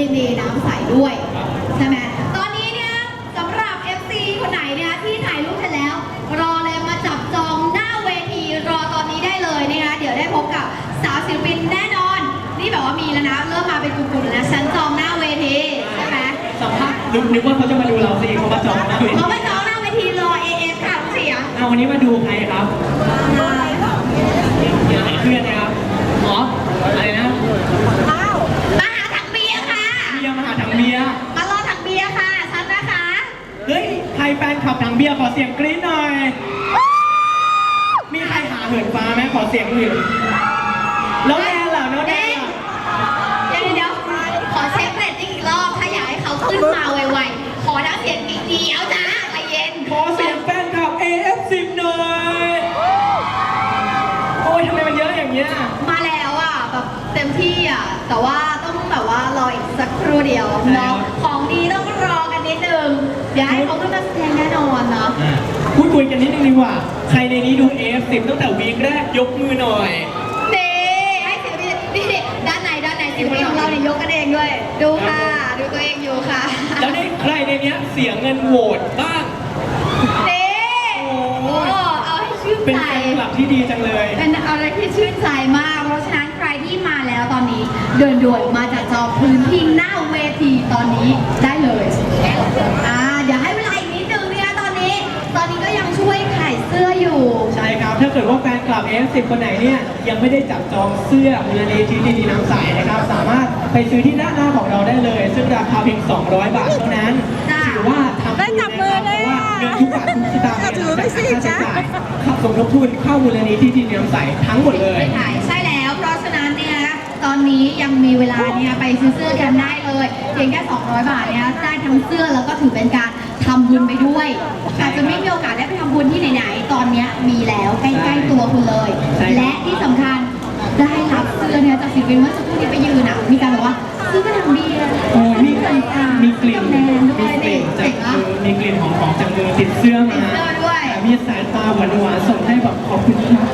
ด้วย ใช่ไหมตอนนี้เนี่ยสำหรับ FC คนไหนเนี่ยที่ถ่ายรูปเสร็จแล้ว รอเลยมาจับจองหน้าเวทีรอตอนนี้ได้เลยนะคะเดี๋ยวได้พบกับสาวศิลปินแน่นอน นี่แบบว่ามีแล้วนะเริ่มมาเป็นกลุ่มๆแล้วนะฉันจองหน้าเวทีใช่ไหมสัมภาษณ์นึกนึกว่าเขาจะมาดูเราสิเขามาจองหน้าเวทีเขาไปจองหน้าเวทีรอ AF ค่ะคุณเสียเอาวันนี้มาดูใครครับหาเพื่อนนะครับอ๋ออะไรนะ มาหาถังเบียร์ค่ะ เบียร์มาหาถังเบียร์ มารอถังเบียร์ค่ะฉันนะคะเฮ้ย ใครแฟนขับถังเบียร์ขอเสียงกรี๊ดหน่อย มีใครหาเหินฟ้าไหมขอเสียงหน่อยแล้วแนนล่ะแล้วแนนล่ะเดี๋ยวเดี๋ยวขอเช็คเรตติ้งอีกรอบถ้าอยากให้เขาขึ้นมาไวๆขอทั้งเสียงอีกเดียวจ้าใจเย็นขอเสียงแฟนขับ AF10 หน่อยโอ้ยทำไมมันเยอะอย่างเงี้ยมาแล้วอะแบบเต็มที่อะแต่ว่า สักครู่เดียวเนาะของดีต้องรอกันนิดนึงเดี๋ยวให้เขาขึ้นมาแสดงแน่นอนเนาะพูดคุยกันนิดนึงดีกว่า ใครในนี้ดู AF10 ตั้งแต่วีคแรกยกมือหน่อยนี่ให้ศิลปินนี่ด้านในด้านในศิลปินของเราเนี่ยยกกันเองด้วย ดูค่ะ ดูตัวเองอยู่ค่ะ แล้วนี่ใครในเนี้ยเสียเงินโหวตบ้างนี่โอ้โอ้เอาให้ชื่นเป็นใจแฟนคลับที่ดีจังเลย เป็นอะไรที่ชื่นใจมาก เพราะฉะนั้นใครที่มาแล้วตอนนี้ เดินด่วนมาจากจองพื้นที่หน้าเวทีตอนนี้ ได้เลยอ่าเดี๋ยวให้เวลาอีกนิดนึงเนี่ยตอนนี้ ตอนนี้ก็ยังช่วยขายเสื้ออยู่ ใช่ครับ ถ้าเกิดว่าแฟนคลับ AF10 คนไหนเนี่ยยังไม่ได้จับจองเสื้อมูลนิธิดีดีน้ำใสนะครับ สามารถไปซื้อที่ด้านหน้าของเราได้เลย ซึ่งราคาเพียง 200 บาทเท่านั้นจ้ะ ถือว่าทำได้จับมือเลยเพราะว่าอะเงินทุกบาททุกสตางค์อะถือไปสิ ค่าใช้จ๊ะจ่ายขับสมทบทุนเข้ามูลนิธิดีดีน้ำใสทั้งหมดเลยไปขายใช่ ตอนนี้ยังมีเวลาเนี่ยไปซื้อเสื้อกันได้เลยเพียงแค่200 บาทเนี่ยได้ทั้งเสื้อแล้วก็ถือเป็นการทำบุญไปด้วยอาจจะไม่มีโอกาสได้ไปทำบุญที่ไหนๆ ตอนนี้มีแล้วใกล้ๆตัวคุณเลยและที่สำคัญได้รับเสื้อเนี่ยจากศิลปินเมื่อสักครู่ที่ไปยืนอะมีการบอกว่าซื้อกระดังเบีอะโอ้ยมีกลิ่นมีกลิ่นแมนด้วมียกลิ่นจาเจ๋กงมือกลิ่นหอมๆจากมือติดเสื้อมาแต่ดเสื้มีสายตาหวานๆส่งให้แบบขอบคุณครับ